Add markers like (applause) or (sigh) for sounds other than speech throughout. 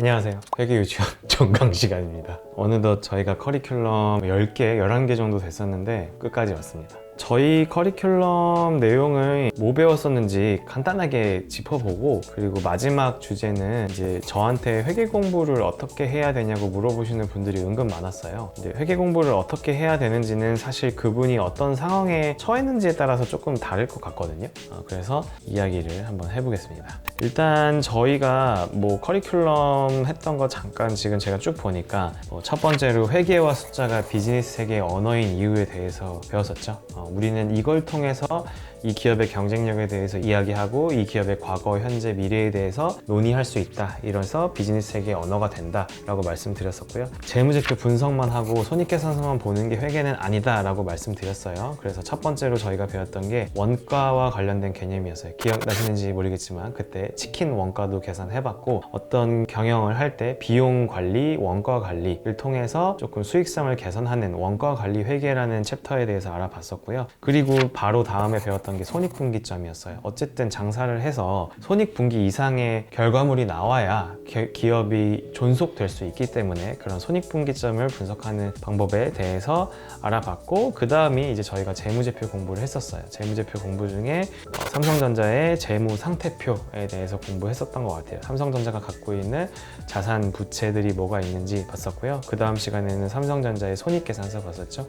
안녕하세요. 회계 유치원 (laughs) 정강 시간입니다. 어느덧 저희가 커리큘럼 10개, 11개 정도 됐었는데 끝까지 왔습니다. 저희 커리큘럼 내용을 뭐 배웠었는지 간단하게 짚어보고 그리고 마지막 주제는 이제 저한테 회계 공부를 어떻게 해야 되냐고 물어보시는 분들이 은근 많았어요. 근데 회계 공부를 어떻게 해야 되는지는 사실 그분이 어떤 상황에 처했는지에 따라서 조금 다를 것 같거든요. 어, 그래서 이야기를 한번 해보겠습니다. 일단 저희가 뭐 커리큘럼 했던 거 잠깐 지금 제가 쭉 보니까 어, 첫 번째로 회계와 숫자가 비즈니스 세계의 언어인 이유에 대해서 배웠었죠. 어, 우리는 이걸 통해서 이 기업의 경쟁력에 대해서 이야기하고 이 기업의 과거, 현재, 미래에 대해서 논의할 수 있다. 이래서 비즈니스 세계의 언어가 된다라고 말씀드렸었고요. 재무제표 분석만 하고 손익계산서만 보는 게 회계는 아니다라고 말씀드렸어요. 그래서 첫 번째로 저희가 배웠던 게 원가와 관련된 개념이었어요. 기억나시는지 모르겠지만 그때 치킨 원가도 계산해봤고 어떤 경영을 할 때 비용 관리, 원가 관리를 통해서 조금 수익성을 개선하는 원가 관리 회계라는 챕터에 대해서 알아봤었고요. 그리고 바로 다음에 배웠던 게 손익분기점이었어요. 어쨌든 장사를 해서 손익분기 이상의 결과물이 나와야 기- 기업이 존속될 수 있기 때문에 그런 손익분기점을 분석하는 방법에 대해서 알아봤고 그 다음이 이제 저희가 재무제표 공부를 했었어요. 재무제표 공부 중에 어, 삼성전자의 재무 상태표에 대해서 공부했었던 것 같아요. 삼성전자가 갖고 있는 자산 부채들이 뭐가 있는지 봤었고요. 그 다음 시간에는 삼성전자의 손익계산서 봤었죠.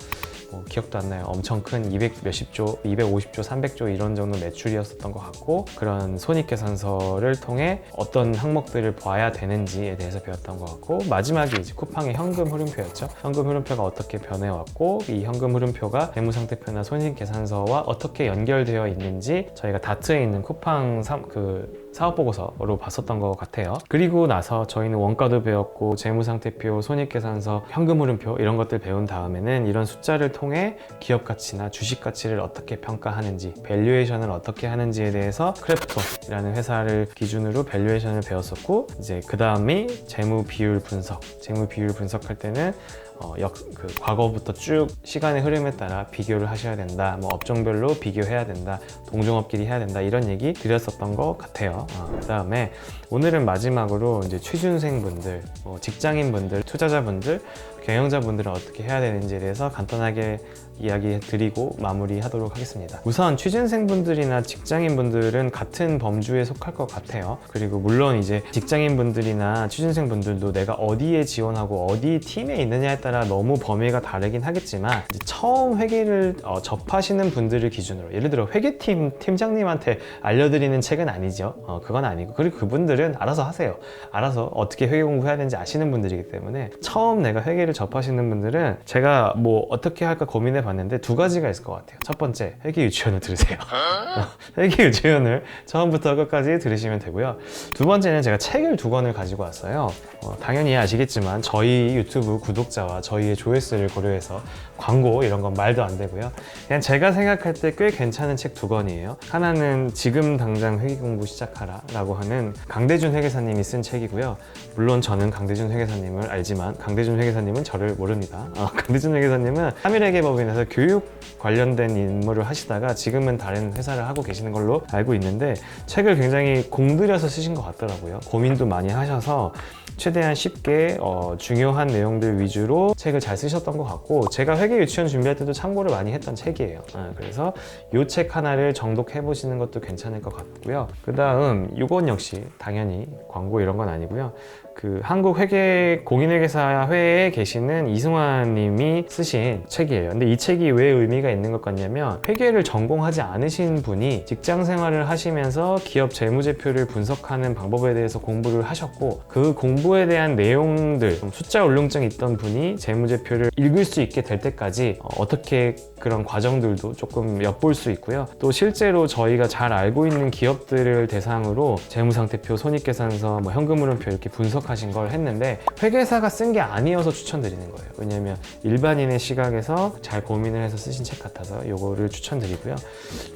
뭐 기억도 안 나요. 엄청 큰 200 몇십 조, 250조, 300조 이런 정도 매출이었었던 것 같고 그런 손익계산서를 통해 어떤 항목들을 봐야 되는지에 대해서 배웠던 것 같고 마지막이 이제 쿠팡의 현금 흐름표였죠. 현금 흐름표가 어떻게 변해왔고 이 현금 흐름표가 재무상태표나 손익계산서와 어떻게 연결되어 있는지 저희가 다트에 있는 쿠팡 삼, 그 사업 보고서로 봤었던 것 같아요. 그리고 나서 저희는 원가도 배웠고 재무상태표, 손익계산서, 현금 흐름표 이런 것들 배운 다음에는 이런 숫자를 통해 기업 가치나 주식 가치를 어떻게 평가하는지, 밸류에이션을 어떻게 하는지에 대해서 크래프톤이라는 회사를 기준으로 밸류에이션을 배웠었고 이제 그 다음이 재무 비율 분석, 재무 비율 분석할 때는 어, 역, 그 과거부터 쭉 시간의 흐름에 따라 비교를 하셔야 된다. 뭐 업종별로 비교해야 된다. 동종업끼리 해야 된다. 이런 얘기 드렸었던 것 같아요. 그 다음에 오늘은 마지막으로 이제 취준생분들, 뭐 직장인분들, 투자자분들, 경영자분들은 어떻게 해야 되는지에 대해서 간단하게 이야기 드리고 마무리하도록 하겠습니다. 우선 취준생분들이나 직장인분들은 같은 범주에 속할 것 같아요. 그리고 물론 이제 직장인분들이나 취준생분들도 내가 어디에 지원하고 어디 팀에 있느냐에 따라 너무 범위가 다르긴 하겠지만 처음 회계를 어, 접하시는 분들을 기준으로 예를 들어 회계팀 팀장님한테 알려드리는 책은 아니죠. 어, 그건 아니고 그리고 그분들은 알아서 하세요. 알아서 어떻게 회계 공부해야 되는지 아시는 분들이기 때문에 처음 내가 회계를 접하시는 분들은 제가 뭐 어떻게 할까 고민해 봤는데 두 가지가 있을 것 같아요. 첫 번째 회계 유치원을 들으세요. (laughs) 회계 유치원을 처음부터 끝까지 들으시면 되고요. 두 번째는 제가 책을 두 권을 가지고 왔어요. 어, 당연히 아시겠지만 저희 유튜브 구독자와 저희의 조회수를 고려해서 광고 이런 건 말도 안 되고요. 그냥 제가 생각할 때 꽤 괜찮은 책 두 권이에요. 하나는 지금 당장 회계 공부 시작하라 라고 하는 강대준 회계사님이 쓴 책이고요. 물론 저는 강대준 회계사님을 알지만 강대준 회계사님은 저를 모릅니다. 어, (laughs) 강대준 회계사님은 한일회계 법인에서 교육 관련된 임무를 하시다가 지금은 다른 회사를 하고 계시는 걸로 알고 있는데 책을 굉장히 공들여서 쓰신 것 같더라고요. 고민도 많이 하셔서 최대한 쉽게 어, 중요한 내용들 위주로 책을 잘 쓰셨던 것 같고 제가 회계 유치원 준비할 때도 참고를 많이 했던 책이에요. 아, 그래서 이 책 하나를 정독해 보시는 것도 괜찮을 것 같고요. 그 다음 이건 역시 당연히 광고 이런 건 아니고요. 그 한국 회계 공인회계사 회에 계시는 이승환 님이 쓰신 책이에요. 근데 이 책이 왜 의미가 있는 것 같냐면 회계를 전공하지 않으신 분이 직장 생활을 하시면서 기업 재무제표를 분석하는 방법에 대해서 공부를 하셨고 그 공부에 대한 내용들 좀 숫자 울렁증 있던 분이 재무제표를 읽을 수 있게 될 때까지 어, 어떻게 그런 과정들도 조금 엿볼 수 있고요. 또 실제로 저희가 잘 알고 있는 기업들을 대상으로 재무상태표, 손익계산서, 뭐 현금흐름표 이렇게 분석 하신 걸 했는데 회계사가 쓴 게 아니어서 추천드리는 거예요. 왜냐하면 일반인의 시각에서 잘 고민을 해서 쓰신 책 같아서 이거를 추천드리고요.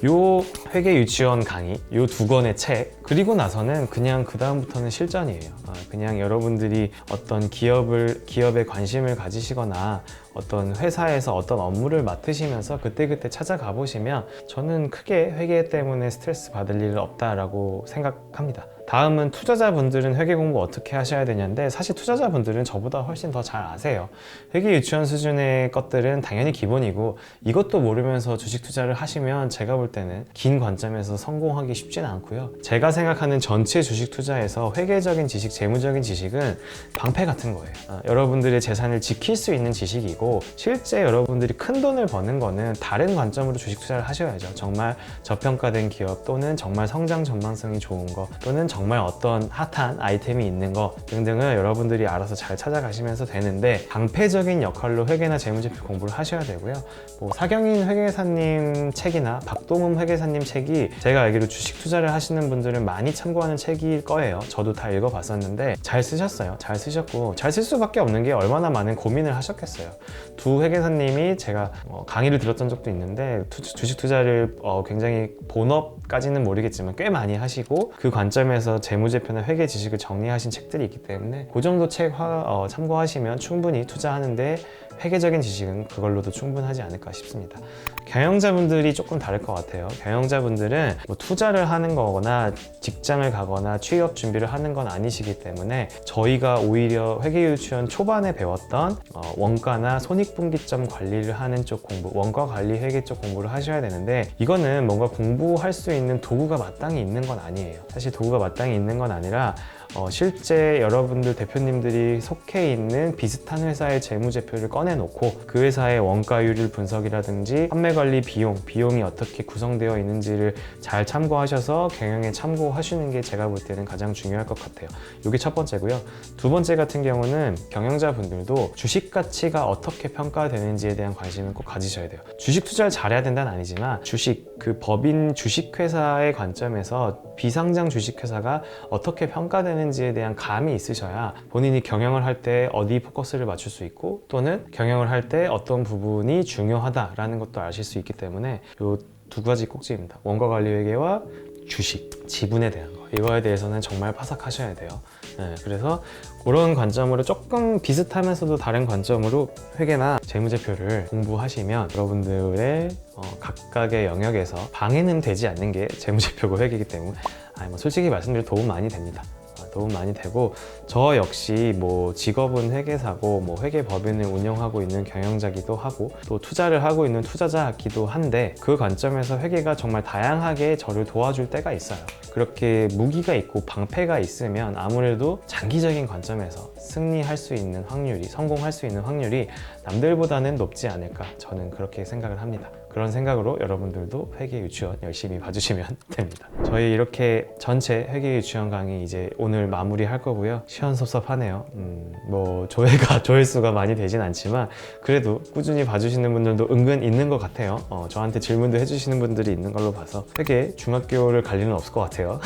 요 회계 유치원 강의, 요 두 권의 책 그리고 나서는 그냥 그 다음부터는 실전이에요. 아, 그냥 여러분들이 어떤 기업을 기업에 관심을 가지시거나 어떤 회사에서 어떤 업무를 맡으시면서 그때그때 찾아가 보시면 저는 크게 회계 때문에 스트레스 받을 일은 없다라고 생각합니다. 다음은 투자자분들은 회계 공부 어떻게 하셔야 되냐인데 사실 투자자분들은 저보다 훨씬 더 잘 아세요. 회계 유치원 수준의 것들은 당연히 기본이고 이것도 모르면서 주식 투자를 하시면 제가 볼 때는 긴 관점에서 성공하기 쉽지는 않고요. 제가 생각하는 전체 주식 투자에서 회계적인 지식, 재무적인 지식은 방패 같은 거예요. 아, 여러분들의 재산을 지킬 수 있는 지식이고 실제 여러분들이 큰 돈을 버는 거는 다른 관점으로 주식 투자를 하셔야죠. 정말 저평가된 기업 또는 정말 성장 전망성이 좋은 거 또는 정말 어떤 핫한 아이템이 있는 거 등등을 여러분들이 알아서 잘 찾아가시면서 되는데 방패적인 역할로 회계나 재무제표 공부를 하셔야 되고요. 뭐 사경인 회계사님 책이나 박동음 회계사님 책이 제가 알기로 주식 투자를 하시는 분들은 많이 참고하는 책일 거예요. 저도 다 읽어봤었는데 잘 쓰셨어요. 잘 쓰셨고 잘 쓸 수밖에 없는 게 얼마나 많은 고민을 하셨겠어요. 두 회계사님이 제가 어, 강의를 들었던 적도 있는데 투- 주식 투자를 어, 굉장히 본업까지는 모르겠지만 꽤 많이 하시고 그 관점에서 재무제표나 회계 지식을 정리하신 책들이 있기 때문에 그 정도 책 화- 어, 참고하시면 충분히 투자하는데 회계적인 지식은 그걸로도 충분하지 않을까 싶습니다. 경영자분들이 조금 다를 것 같아요. 경영자분들은 뭐 투자를 하는 거거나 직장을 가거나 취업 준비를 하는 건 아니시기 때문에 저희가 오히려 회계유치원 초반에 배웠던 어, 원가나 손익분기점 관리를 하는 쪽 공부, 원가 관리 회계 쪽 공부를 하셔야 되는데 이거는 뭔가 공부할 수 있는 도구가 마땅히 있는 건 아니에요. 사실 도구가 마땅히 있는 건 아니라 어, 실제 여러분들 대표님들이 속해 있는 비슷한 회사의 재무제표를 꺼내놓고 그 회사의 원가율을 분석이라든지 판매 관리 비용, 비용이 어떻게 구성되어 있는지를 잘 참고하셔서 경영에 참고하시는 게 제가 볼 때는 가장 중요할 것 같아요. 이게 첫 번째고요. 두 번째 같은 경우는 경영자분들도 주식 가치가 어떻게 평가되는지에 대한 관심을 꼭 가지셔야 돼요. 주식 투자를 잘해야 된다는 아니지만 주식 그 법인 주식회사의 관점에서 비상장 주식회사가 어떻게 평가되는지에 대한 감이 있으셔야 본인이 경영을 할 때 어디 포커스를 맞출 수 있고 또는 경영을 할 때 어떤 부분이 중요하다라는 것도 아실 수 있기 때문에 이두 가지 꼭지입니다. 원가 관리 회계와 주식, 지분에 대한 거. 이거에 대해서는 정말 파삭하셔야 돼요. 네, 그래서 그런 관점으로 조금 비슷하면서도 다른 관점으로 회계나 재무제표를 공부하시면 여러분들의 어, 각각의 영역에서 방해는 되지 않는 게 (laughs) 재무제표고 회계이기 때문에 아니, 뭐 솔직히 말씀드려 도움 많이 됩니다. 아, 도움 많이 되고 저 역시 뭐 직업은 회계사고 뭐 회계법인을 운영하고 있는 경영자기도 하고 또 투자를 하고 있는 투자자기도 한데 그 관점에서 회계가 정말 다양하게 저를 도와줄 때가 있어요. 그렇게 무기가 있고 방패가 있으면 아무래도 장기적인 관점에서 승리할 수 있는 확률이 성공할 수 있는 확률이 남들보다는 높지 않을까 저는 그렇게 생각을 합니다. 그런 생각으로 여러분들도 회계 유치원 열심히 봐주시면 (laughs) 됩니다. 저희 이렇게 전체 회계 유치원 강의 이제 오늘 마무리할 거고요. 시원섭섭하네요. 음, 뭐 조회가 (laughs) 조회수가 많이 되진 않지만 그래도 꾸준히 봐주시는 분들도 은근 있는 것 같아요. 어, 저한테 질문도 해주시는 분들이 있는 걸로 봐서 회계 중학교를 갈 일은 없을 것 같아요.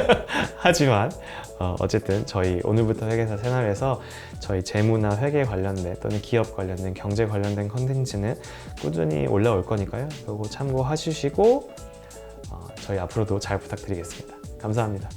(laughs) 하지만 어, 어쨌든 저희 오늘부터 회계사 채널에서 저희 재무나 회계 관련된 또는 기업 관련된 경제 관련된 컨텐츠는 꾸준히 올라올 거니까 요. 그거 참고하시고 어, 저희 앞으로도 잘 부탁드리겠습니다. 감사합니다.